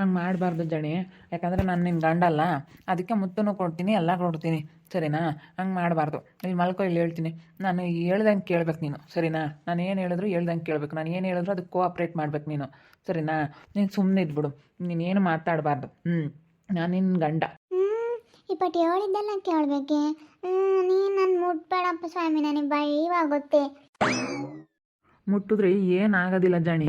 ಹಂಗೆ ಮಾಡಬಾರ್ದು ಜಣಿ. ಯಾಕಂದರೆ ನಾನು ನಿನ್ನ ಗಂಡಲ್ಲ ಅದಕ್ಕೆ ಮುತ್ತೂ ಕೊಡ್ತೀನಿ, ಎಲ್ಲ ಕೊಡ್ತೀನಿ. ಸರಿನಾ? ಹಂಗೆ ಮಾಡಬಾರ್ದು. ಇಲ್ಲಿ ಮಲ್ಕೊ, ಇಲ್ಲಿ ಹೇಳ್ತೀನಿ. ನಾನು ಹೇಳ್ದಂಗೆ ಕೇಳ್ಬೇಕು ನೀನು. ಸರಿನಾ? ನಾನು ಏನು ಹೇಳಿದ್ರು ಹೇಳ್ದಂಗೆ ಕೇಳಬೇಕು. ನಾನು ಏನು ಹೇಳಿದ್ರು ಅದಕ್ಕೆ ಕೋಆಪ್ರೇಟ್ ಮಾಡ್ಬೇಕು ನೀನು. ಸರಿನಾ? ನೀನು ಸುಮ್ಮನೆ ಇದ್ಬಿಡು. ನೀನೇನು ಮಾತಾಡಬಾರ್ದು. ಹ್ಞೂ ನಾನು ನಿನ್ನ ಗಂಡ. ಹ್ಮ್. ಈ ಪಟ್ಟಿ ಹೇಳಿದ್ದೆಲ್ಲ ಕೇಳಬೇಕೆ? ನೀನು ನನ್ನ ಮುಟ್ಬೇಡಪ್ಪ ಸ್ವಾಮಿ. ನನಗೆ ಭಯವಾಗುತ್ತೆ. ಮುಟ್ಟಿದ್ರೆ ಏನಾಗೋದಿಲ್ಲ ಜಾಣಿ.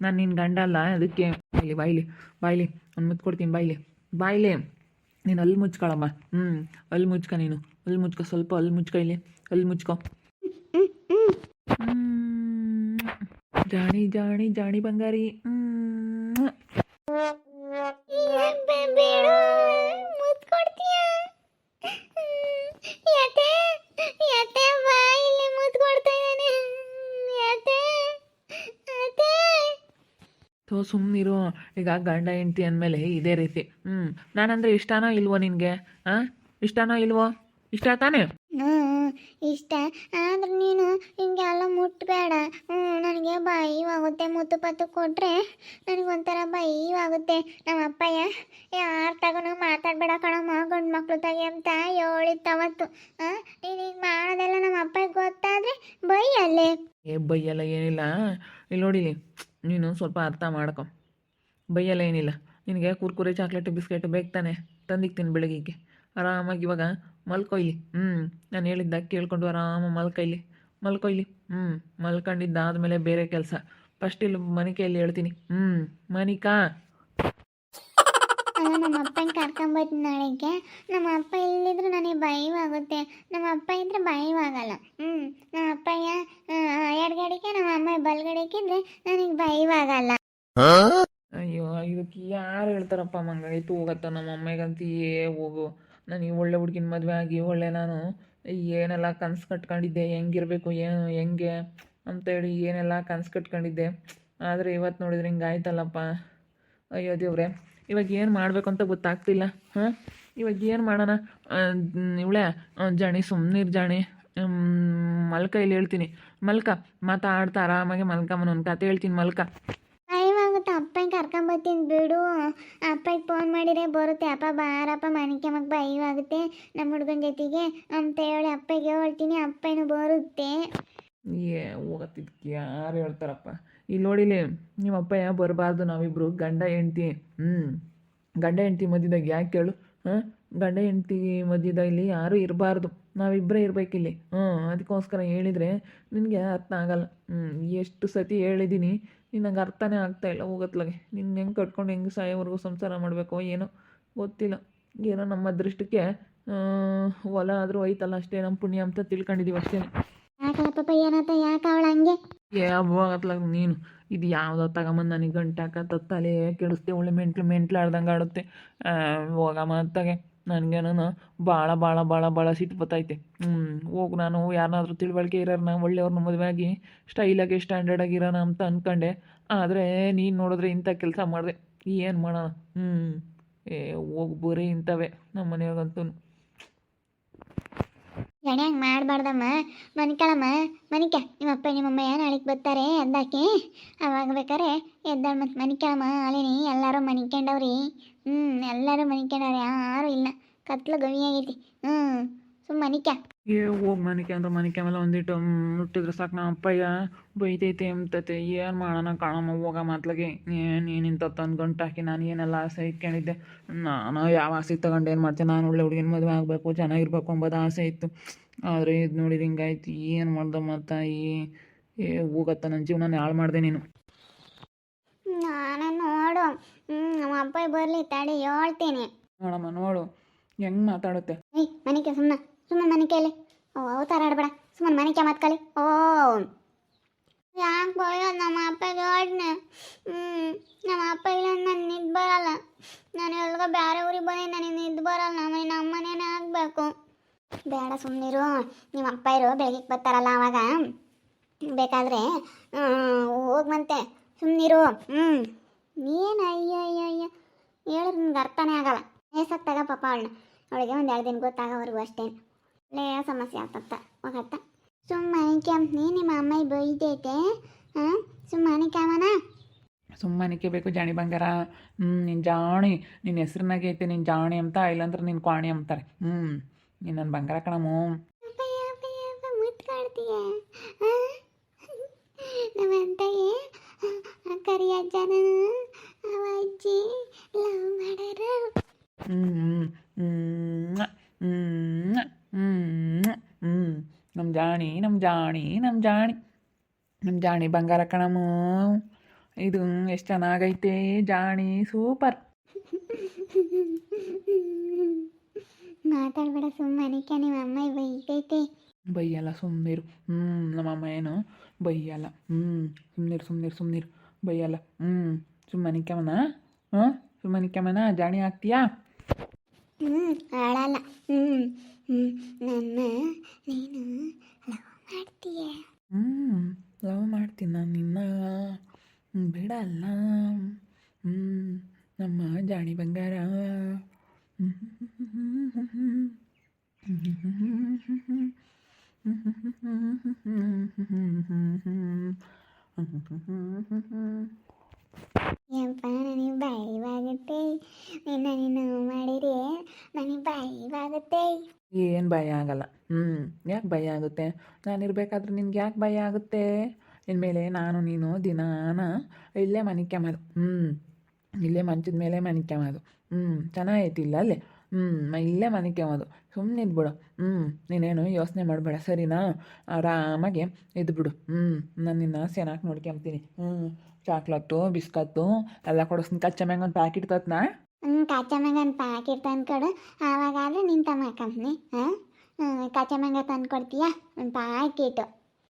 ನಾನು ನಿನ್ನ ಗಂಡ ಅಲ್ಲ, ಅದಕ್ಕೆ ಬಾಯ್ಲಿ ಬಾಯ್ಲಿ ಬಾಯ್ಲಿ, ಒಂದು ಮುತ್ತು ಕೊಡ್ತೀನಿ, ಬಾಯ್ಲಿ. ಬಾಯ್ಲಿ, ನೀನು ಅಲ್ಲಿ ಮುಚ್ಕೊಳಮ್ಮ. ಹ್ಞೂ ಅಲ್ಲಿ ಮುಚ್ಕ ನೀನು. ಅಲ್ಲಿ ಮುಚ್ಕೊ, ಸ್ವಲ್ಪ ಅಲ್ಲಿ ಮುಚ್ಕೊ ಇಲ್ಲಿ. ಅಲ್ಲಿ ಮುಚ್ಕೊ. ಜಾಣಿ ಜಾಣಿ ಜಾಣಿ ಬಂಗಾರಿ. ಹ್ಮ್. ಬೇಡ ಮುತ್ತು ಕೊಡ್ತೀಯ ಯಾತೆ ಯಾತೆ ಬಾ ಇಲ್ಲಿ ಮುತ್ತು ಕೊಡ್ತಾ ಇದ್ದಾನೆ ಯಾತೆ ಯಾತೆ ಥೋ ಸುಮ್ಮನಿರು ಈಗ ಗಂಡ ಹೆಂಡ್ತಿ ಅಂದಮೇಲೆ ಇದೇ ರೀತಿ. ಹ್ಞೂ ನಾನಂದ್ರೆ ಇಷ್ಟನೋ ಇಲ್ವೋ ನಿನಗೆ? ಹಾಂ ಇಷ್ಟನೋ ಇಲ್ವೋ? ಇಷ್ಟ ತಾನೇ? ಹ್ಞೂ ಇಷ್ಟ. ಆದ್ರೆ ನೀನು ಹಿಂಗೆಲ್ಲ ಮುಟ್ಟಬೇಡ ಹ್ಞೂ ನನಗೆ ಬೈವಾಗುತ್ತೆ ಮುತ್ತು ಪತ್ತು ಕೊಟ್ಟರೆ ನನಗೊಂಥರ ಬೈವಾಗುತ್ತೆ ನಮ್ಮ ಅಪ್ಪಯ್ಯ ಯಾರು ತಗೊಂಡು ಮಾತಾಡಬೇಡ ಕಣಮ್ಮ. ಗಂಡು ಮಕ್ಳು ತೆಗಿ ಅಂತ ಹೇಳಿತ್ತವತ್ತು ಹಾಂ ನೀನು ಈಗ ಮಾಡೋದೆಲ್ಲ ನಮ್ಮ ಅಪ್ಪಗೆ ಗೊತ್ತಾದರೆ ಬೈಯಲ್ಲೇ. ಏ ಬೈಯಲ್ಲ ಏನಿಲ್ಲ. ಇಲ್ಲಿ ನೋಡಿಲಿ ನೀನು ಸ್ವಲ್ಪ ಅರ್ಥ ಮಾಡ್ಕೊ. ಬೈಯಲ್ಲ ಏನಿಲ್ಲ. ನಿನಗೆ ಕುರ್ಕುರೆ, ಚಾಕ್ಲೇಟ್, ಬಿಸ್ಕೆಟ್ ಬೇಕು ತಾನೆ. ತಂದಿಕ್ತೀನಿ ಬೆಳಗ್ಗೆಗೆ ಆರಾಮಾಗಿ ಇವಾಗ ಮಲ್ಕೊಯ್ಲಿ. ಹ್ಞೂ ನಾನು ಹೇಳಿದ್ದ ಕೇಳ್ಕೊಂಡು ಆರಾಮ ಮಲ್ಕೊಯ್ಲಿ. ಮಲ್ಕೊಯ್ಲಿ. ಹ್ಞೂ ಮಲ್ಕೊಂಡಿದ್ದಾದ್ಮೇಲೆ ಬೇರೆ ಕೆಲಸ. ಫಸ್ಟ್ ಇಲ್ಲಿ ಮನಿಕೆಯಲ್ಲಿ ಹೇಳ್ತೀನಿ. ಹ್ಞೂ ಮನಿಕಾ. ಕರ್ಕೊಂಬರ್ತೀನಿ ನಾಳೆಗೆ ನಮ್ಮ ಅಪ್ಪ ಇಲ್ಲಿದ್ರೆ ನನಗೆ ಭಯವಾಗುತ್ತೆ. ನಮ್ಮ ಅಪ್ಪ ಇದ್ರೆ ಭಯವಾಗಲ್ಲ. ಹ್ಞೂ ನಮ್ಮ ಅಪ್ಪಯ್ಯ ಎಡಗಡೆಗೆ ನಮ್ಮ ಅಮ್ಮ ಬಲ್ಗಡೆಗೆ ಇದ್ರೆ ನನಗೆ ಭಯವಾಗಲ್ಲ. ಅಯ್ಯೋ ಇದಕ್ಕೆ ಯಾರು ಹೇಳ್ತಾರಪ್ಪ ಮಂಗಾಯ್ತು ಹೋಗತ್ತ ನಮ್ಮ ಅಮ್ಮಗಂತೀಯೇ ಏ ಹೋಗು. ನನಗೆ ಒಳ್ಳೆ ಹುಡುಗಿನ ಮದುವೆ ಆಗಿ ಒಳ್ಳೆ ನಾನು ಏನೆಲ್ಲ ಕನ್ಸು ಕಟ್ಕೊಂಡಿದ್ದೆ ಹೆಂಗಿರ್ಬೇಕು ಏನು ಹೆಂಗೆ ಅಂತೇಳಿ ಏನೆಲ್ಲ ಕನಸು ಕಟ್ಕೊಂಡಿದ್ದೆ. ಆದರೆ ಇವತ್ತು ನೋಡಿದ್ರೆ ಹಿಂಗೆ ಆಯ್ತಲ್ಲಪ್ಪ ಅಯ್ಯೋ ದೇವ್ರೆ. ಇವಾಗ ಏನು ಮಾಡಬೇಕು ಅಂತ ಗೊತ್ತಾಗ್ತಿಲ್ಲ. ಹಾಂ? ಇವಾಗ ಏನು ಮಾಡೋಣ? ಇವಳೆ ಜಾಣಿ ಸುಮ್ಮನಿರ್ ಜಾಣಿ. ಮಲ್ಕ ಇಲ್ಲಿ ಹೇಳ್ತೀನಿ. ಮಲ್ಕ, ಮಾತಾಡ್ತಾ ಆರಾಮಾಗಿ ಮಲ್ಕಮ್ಮನ ಒಂದು ಕತೆ ಹೇಳ್ತೀನಿ ಮಲ್ಕ. ಭಯವಾಗುತ್ತೆ ಅಪ್ಪನ ಕರ್ಕೊಂಬರ್ತೀನಿ ಬಿಡು. ಅಪ್ಪಗೆ ಫೋನ್ ಮಾಡಿದ್ರೆ ಬರುತ್ತೆ. ಅಪ್ಪ ಬಾರಪ್ಪ ಮನೆಗೆ ಮಗ ಬೈವಾಗುತ್ತೆ ನಮ್ಮ ಹುಡುಗನ ಜೊತೆಗೆ. ಅಂತ ಹೇಳಿ ಅಪ್ಪಗೆ ಹೇಳ್ತೀನಿ. ಅಪ್ಪನೂ ಬರುತ್ತೆ. ಏ ಹೋಗತ್ತಿದ್ಕೆ ಯಾರು ಹೇಳ್ತಾರಪ್ಪ? ಇಲ್ಲಿ ನೋಡಿಲಿ ನಿಮ್ಮ ಅಪ್ಪಯ್ಯ ಬರಬಾರ್ದು? ನಾವಿಬ್ರು ಗಂಡ, ಹೆಂಡ್ತಿ. ಹ್ಞೂ ಗಂಡ, ಹೆಂಡ್ತಿ ಮಧ್ಯದಾಗ ಯಾಕೆ ಕೇಳು? ಹಾಂ? ಗಂಡ, ಹೆಂಡ್ತಿ ಮಧ್ಯದಲ್ಲಿ ಯಾರೂ ಇರಬಾರ್ದು. ನಾವಿಬ್ಬರೇ ಇರಬೇಕಿಲ್ಲಿ ಹ್ಞೂ ಅದಕ್ಕೋಸ್ಕರ ಹೇಳಿದರೆ ನಿನಗೆ ಅರ್ಥ ಆಗಲ್ಲ. ಹ್ಞೂ ಎಷ್ಟು ಸತಿ ಹೇಳಿದ್ದೀನಿ ನಿನಗೆ ಅರ್ಥನೇ ಆಗ್ತಾಯಿಲ್ಲ ಹೋಗತ್ಲಾಗೆ. ನಿನ್ನ ಹೆಂಗೆ ಕಟ್ಕೊಂಡು ಹೆಂಗೆ ಸಾಯೋವರೆಗೂ ಸಂಸಾರ ಮಾಡಬೇಕೋ ಏನೋ ಗೊತ್ತಿಲ್ಲ. ಏನೋ ನಮ್ಮ ಅದೃಷ್ಟಕ್ಕೆ ಹೊಲ ಆದರೂ ಐತಲ್ಲ ಅಷ್ಟೇ. ನಮ್ಮ ಪುಣ್ಯ ಅಂತ ತಿಳ್ಕೊಂಡಿದ್ದೀವಿ ಅಷ್ಟೇ ಏನತ್ತ ಯಾಕೆ ಅವಳ ಹಂಗೆ? ಏ ನೀನು. ಇದು ಯಾವುದೋ ತಗೊಂಬಂದು ನನಗೆ ಹಾಕತ್ತ ತಲೆ ಕೆಡಿಸ್ತೆ ಒಳ್ಳೆ ಮೆಂಟ್ಲು ಮೆಂಟ್ಲು ಆಡ್ದಂಗೆ ಆಡುತ್ತೆ ಹೋಗಮ್ಮ ಅತ್ತಾಗೆ ನನಗೇನೋ ಭಾಳ ಭಾಳ ಭಾಳ ಭಾಳ ಸಿಟ್ಟು ಬತ್ತೈತೆ. ಹ್ಞೂ ಹೋಗ್ ನಾನು. ಯಾರನ್ನಾದ್ರೂ ತಿಳುವಳಿಕೆ ಇರೋರ್ನ ಒಳ್ಳೆಯವ್ರನ್ನ ಮದುವೆ ಆಗಿ ಸ್ಟೈಲಾಗಿ, ಸ್ಟ್ಯಾಂಡರ್ಡಾಗಿ ಇರೋಣ ಅಂತ ಅಂದ್ಕೊಂಡೆ ಆದರೆ ನೀನು ನೋಡಿದ್ರೆ ಇಂಥ ಕೆಲಸ ಮಾಡಿದೆ. ಏನು ಮಾಡೋಣ? ಹ್ಞೂ ಏ, ಹೋಗಿ, ಬರೀ ಇಂಥವೇ. ನಮ್ಮ ಮನೆಯಾಗಂತೂ ಗಣಿ ಹಂಗೆ ಮಾಡಬಾರ್ದಮ್ಮ. ಮನಿಕಳಮ್ಮ ಮನಿಕ ನಿಮ್ಮಪ್ಪ ನಿಮ್ಮಮ್ಮ ನಾಳೆಗೆ ಬರ್ತಾರೆ ಎದ್ದಾಕಿ ಅವಾಗ ಬೇಕಾರೆ ಎದ್ದಾಳ ಮತ್ತು ಮನಿಕಳಮ್ಮ ಅಲೇನಿ ಎಲ್ಲರೂ ಮನಿಕೊಂಡವ್ರಿ. ಹ್ಞೂ ಎಲ್ಲರೂ ಮನಿಕೊಂಡವ್ರಿ. ಯಾರು ಇಲ್ಲ ಕತ್ಲು ಗವಿಯಾಗೈತಿ. ಹ್ಞೂ ಸುಮ್ಮ ಮನಿಕ ಏ ಹೋಗಿ ಮನಿಕೆ ಅಂದ್ರೆ ಮನಿಕೆ ಮೇಲೆ ಒಂದಿಟ್ಟು ಮುಟ್ಟಿದ್ರೆ ಸಾಕು ನಮ್ಮ ಅಪ್ಪಯ್ಯ. ಬೈತೈತೆ ಎಂತತೆ ಏನು ಮಾಡೋಣ ಕಾಣಮ್ಮ ಹೋಗ ಏನ್ ಏನು ಏನಿಂತ ತಂದು ಗಂಟು ಹಾಕಿ ನಾನು ಏನೆಲ್ಲ ಆಸೆ ಇಟ್ಕೊಂಡಿದ್ದೆ. ನಾನು ಯಾವ ಆಸೆ ತಗೊಂಡು ಏನು ಮಾಡ್ತೀನಿ ನಾನು ಒಳ್ಳೆ ಹುಡುಗಿನ ಮದುವೆ ಆಗಬೇಕು ಚೆನ್ನಾಗಿರ್ಬೇಕು ಅಂಬೋದು ಆಸೆ ಇತ್ತು. ಆದರೆ ಇದು ನೋಡಿದ್ರೆ ಹಿಂಗಾಯ್ತು. ಏನು ಮಾಡ್ದೆ ತಾಯಿ ಏ ಹೋಗತ್ತ ನನ್ನ ಜೀವನ ಹಾಳು ಮಾಡಿದೆ ನೀನು. ನಾನು ನೋಡು. ನಮ್ಮ ಅಪ್ಪ ಬರಲಿ ತಡಿ ಹೇಳ್ತೀನಿ. ನೋಡಮ್ಮ ನೋಡು. ಹೆಂಗೆ ಮಾತಾಡುತ್ತೆ? ಮನೆ ಮನಿಕೆ ಸುಮ್ಮನೆ ಮನೆ ಮನಿಕೆಯಲ್ಲಿ ಓ ಅವತಾರ ಆಡ್ಬೇಡ. ಸುಮ್ಮನೆ ಮನಿಕೆ ಮಾತ್ಕಲಿ ಓ. ಯಾಕೆ ಬಯ್ಯೋ ನಮ್ಮ ಅಪ್ಪಗೆ ಹೇಳ್ನೆ ಹ್ಞೂ ನಮ್ಮ ಅಪ್ಪ ಇಲ್ಲ ನಾನು ನಿದ್ದು ಬರಲ್ಲ. ನಾನು ಎಲ್ಗ ಬೇರೆ ಊರಿಗೆ ಬಂದು ನನಗೆ ನಿದ್ದು ಬರಲ್ಲ. ನಮ್ಮ ನಮ್ಮ ಮನೇನೇ ಆಗಬೇಕು. ಬೇಡ ಸುಮ್ಮನಿರು ನಿಮ್ಮ ಅಪ್ಪ ಇರು ಬೆಳಗ್ಗೆ ಬರ್ತಾರಲ್ಲ ಅವಾಗ. ಬೇಕಾದರೆ ಹೋಗ್ಮಂತೆ ಸುಮ್ಮನಿರು ಹ್ಞೂ ಏನು ಅಯ್ಯ ಅಯ್ಯ ಅಯ್ಯ ಹೇಳಿದ್ರೆ ನಿಮ್ಗೆ ಅರ್ಥನೇ ಆಗಲ್ಲ. ಏಸಾಗ್ತಾಗ ತಗ ಪಾಪ ಅವಳನ್ನ. ಅವಳಿಗೆ ಒಂದು ಎರಡು ದಿನ ಗೊತ್ತಾಗೋವರೆಗೂ ಅಷ್ಟೇ. ಲೇ ಸಮಸ್ಯೆ ಆಗ್ತತ್ತ ಹೋಗತ್ತ ಸುಮ್ಮನೆ ಕೆಂಪ್ ನೀ ನಿಮ್ಮ ಅಮ್ಮ ಬೈದೈತೆ ಹಾಂ? ಸುಮ್ಮನೆ ಕ್ಯಾಮನ ಸುಮ್ಮನಿಕೆ ಬೇಕು ಜಾಣಿ ಬಂಗಾರ. ಹ್ಞೂ ನಿನ್ನ ಜಾಣಿ. ನಿನ್ನ ಹೆಸ್ರನಾಗೆ ಐತೆ ನಿನ್ನ ಜಾಣಿ ಅಂತ. ಇಲ್ಲಾಂದ್ರೆ ನಿನ್ನ ಕ್ವಾಣಿ ಅಂತಾರೆ. ಹ್ಞೂ ನೀನು ನನ್ನ ಬಂಗಾರ ಕಣಮು ಹ್ಞೂ ಹ್ಞೂ ಅಪ್ಪ ಮುತ್ತು ಕಾಡ್ತೀಯ ನಮ್ಮ ಅಂತಗೆ ಕರಿ ಅಜ್ಜನ ಅವ ಅಜ್ಜಿ ಲವ್ ಮಾಡ್ಯಾರ ಹ್ಞೂ ಹ್ಞೂ ಹ್ಞೂ ಹ್ಞೂ ನಮ್ಮ ಜಾಣಿ ನಮ್ಮ ಜಾಣಿ ನಮ್ಮ ಜಾಣಿ. ನಮ್ಮ ಜಾಣಿ ಬಂಗಾರ ಕಣಮು ಇದು ಎಷ್ಟು ಚೆನ್ನಾಗೈತೆ ಜಾಣಿ ಸೂಪರ್. ಮಾತಾಡ್ಬೇಡ ಸುಮ್ಮನಿಕ ನಿಮ್ಮ ಅಮ್ಮ ಬೈತೈತೆ. ಬೈಯಲ್ಲ ಸುಮ್ಮನಿರು ಹ್ಞೂ ನಮ್ಮ ಅಮ್ಮ ಏನು ಬೈಯಲ್ಲ. ಹ್ಞೂ ಸುಮ್ಮನಿರು ಸುಮ್ಮನಿರು ಸುಮ್ಮನಿರು ಬೈಯಲ್ಲ. ಹ್ಞೂ ಸುಮ್ಮನಿಕ್ಕಮ್ಮನ ಹಾಂ ಸುಮ್ಮನಿಕ್ಕಮ್ಮನ ಜಾಣಿ ಆಗ್ತೀಯಾ ಹ್ಞೂ ಆಳಲ್ಲ ಹ್ಞೂ ಹ್ಞೂ ನನ್ನ ನೀನು ಲವ್ ಮಾಡ್ತೀಯ ಹ್ಞೂ ಲವ್ ಮಾಡ್ತೀನಿ ನಾನು ನಿನ್ನ ಹ್ಮ್, ಬಿಡಲ್ಲ ಹ್ಞೂ ನಮ್ಮ ಜಾಣಿ ಬಂಗಾರ ಯಪ್ಪ ನನಗೆ ಭಯವಾಗುತ್ತೆ ನಿನ್ನ ನೀನು ಮಾಡಿದ್ರೆ ನನಗೆ ಭಯವಾಗುತ್ತೆ ಏನು ಭಯ ಆಗಲ್ಲ. ಹ್ಞೂ ಯಾಕೆ ಭಯ ಆಗುತ್ತೆ? ನಾನು ಇರಬೇಕಾದ್ರೆ ನಿನ್ಗೆ ಯಾಕೆ ಭಯ ಆಗುತ್ತೆ? ಇನ್ಮೇಲೆ ನಾನು, ನೀನು ದಿನಾನ ಇಲ್ಲೇ ಮನಿಕ್ಯಮದು ಹ್ಞೂ ಇಲ್ಲೇ ಮಂಚದ ಮೇಲೆ ಮನಿಕ್ಯಮದು ಹ್ಞೂ ಚೆನ್ನಾಗೈತಿಲ್ಲ ಅಲ್ಲೇ? ಹ್ಞೂ ಇಲ್ಲೇ ಮನಿಕ್ಯಮದು ಸುಮ್ಮನೆ ಇದ್ಬಿಡು ಹ್ಞೂ ನೀನೇನು ಯೋಚನೆ ಮಾಡಬೇಡ ಸರಿನಾ ಆರಾಮಾಗಿ ಇದ್ಬಿಡು ಹ್ಞೂ ನಾನು ನಿನ್ನ ಚೆನ್ನಾಗಿ ನೋಡ್ಕೊಂತೀನಿ ಹ್ಞೂ ಚಾಕ್ಲೇಟು ಬಿಸ್ಕತ್ತು ಎಲ್ಲ ಕೊಡಿಸ್ತೀನಿ ಕಚ್ಚಾ ಮ್ಯಾಂಗ ಒಂದು ಪ್ಯಾಕೆಟ್ ತತ್ನಾ ಹ್ಞೂ ಕಾಚಮ್ಮಂಗನ ಪ್ಯಾಕೆಟ್ ತಂದ್ಕೊಡು ಆವಾಗಾದ್ರೆ ನಿನ್ನ ತಮ್ಮ ಕಂಪ್ನಿ ಹಾಂ ಹ್ಞೂ ಕಾಚಮ್ಮಂಗ ತಂದು ಕೊಡ್ತೀಯಾ ಒಂದು ಪ್ಯಾಕೆಟು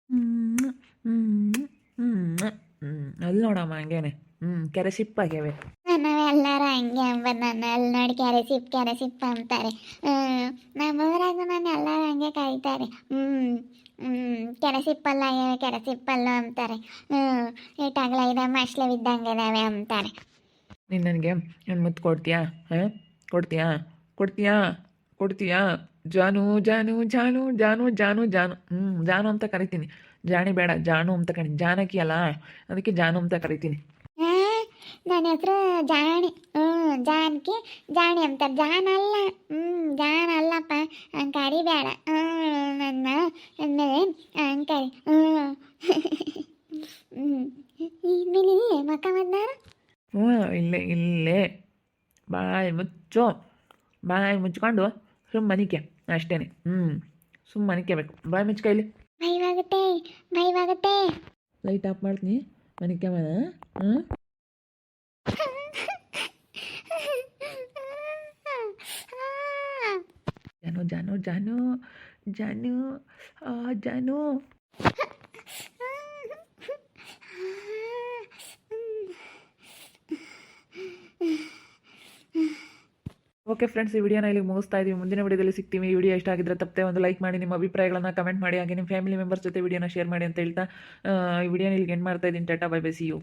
ಹ್ಞೂ ಹ್ಞೂ ಹ್ಞೂ ಅಲ್ಲಿ ನೋಡಮ್ಮ ಹಂಗೇನೆ ಹ್ಞೂ ಕೆರೆ ಸಿಪ್ಪಾಗ್ಯಾವೆ ನಾವೆಲ್ಲರೂ ಹಂಗೆ ಅಂಬದು ನನ್ನ ಅಲ್ಲಿ ನೋಡಿ ಕ್ಯಾರೆ ಸಿಪ್ ಕ್ಯಾರೆ ಸಿಪ್ ಅಂತಾರೆ ನಮ್ಮ ನಾನು ಎಲ್ಲರೂ ಹಂಗೆ ಕರೀತಾರೆ. ಹ್ಞೂ ಕೆರೆ ಸಿಪ್ಪಲ್ಲ ಕೆರೆ ಸಿಪ್ಪಲ್ಲು ಅಂತಾರೆ ಹ್ಞೂ ಇಟ್ಟಾಗಲ ಇದೆ, ಮಸ್ಲೆ ಬಿದ್ದಂಗೆ ಇದಾವೆ ಅಂತಾರೆ ನೀನು ನನಗೆ ಏನು ಮುತ್ತು ಕೊಡ್ತೀಯಾ? ಹಾಂ? ಕೊಡ್ತೀಯಾ? ಕೊಡ್ತೀಯಾ? ಕೊಡ್ತೀಯಾ? ಜಾನು ಜಾನು ಜಾನು ಜಾನು ಜಾನು ಜಾನು. ಹ್ಞೂ ಜಾನು ಅಂತ ಕರಿತೀನಿ. ಜಾಣಿ ಬೇಡ, ಜಾನು ಅಂತ ಕರಿ, ಜಾನಕಿ ಅಲ್ಲ? ಅದಕ್ಕೆ ಜಾನು ಅಂತ ಕರಿತೀನಿ. ನನ್ನ ಹೆಸರು ಜಾಣಿ ಹ್ಞೂ ಜಾನ್ಕಿ ಜಾಣಿ ಅಂತಾರೆ. ಜಾನ್ ಅಲ್ಲ ಹ್ಞೂ ಜಾನ್ ಅಲ್ಲಪ್ಪ ಹಂಗೆ ಕರಿಬೇಡ ಹ್ಞೂ ನನ್ನ ಅಂದಮೇಲೆ ಹಂಗೆ ಕರಿ ಹ್ಞೂ. ಹ್ಞೂ. ಇಲ್ಲೇ ಮಕ್ಕ ಮದ್ದಾರ ಹ್ಞೂ ಇಲ್ಲೇ ಇಲ್ಲೇ. ಬಾಯಿ ಮುಚ್ಚು. ಬಾಯಿ ಮುಚ್ಕೊಂಡು ಸುಮ್ಮನಿಕೆ ಅಷ್ಟೇ ಹ್ಞೂ ಸುಮ್ಮನಿಕೆ ಬೇಕು. ಬಾಯಿ ಮುಚ್ಚ ಕೈಲಿ. ಭಯವಾಗುತ್ತೆ ಭಯವಾಗುತ್ತೆ ಲೈಟ್ ಆಫ್ ಮಾಡ್ತೀನಿ. ಮನಿಕೆ ಮನ ಹ್ಞೂ. ಜಾನು ಜಾನು ಜಾನು ಜಾನು ಜಾನು ಓಕೆ ಫ್ರೆಂಡ್ಸ್ ಈ ವಿಡಿಯೋನ ಇಲ್ಲಿ ಮುಗಿಸ್ತಾ ಇದೀವಿ. ಮುಂದಿನ ವಿಡಿಯೋದಲ್ಲಿ ಸಿಗ್ತೀವಿ ಈ ವಿಡಿಯೋ ಇಷ್ಟ ಆಗಿದ್ರೆ ತಪ್ಪದೆ ಒಂದು ಲೈಕ್ ಮಾಡಿ, ನಿಮ್ಮ ಅಭಿಪ್ರಾಯಗಳನ್ನು ಕಮೆಂಟ್ ಮಾಡಿ, ಹಾಗೆ ನಿಮ್ಮ ಫ್ಯಾಮಿಲಿ ಮೆಂಬರ್ಸ್ ಜೊತೆ ವಿಡಿಯೋನ ಶೇರ್ ಮಾಡಿ ಅಂತ ಹೇಳ್ತಾ ಈ ವಿಡಿಯೋನ ಇಲ್ಲಿಗೆ ಎಂಡ್ ಮಾಡ್ತಾ ಇದ್ದೀನಿ. Tata bye bye see you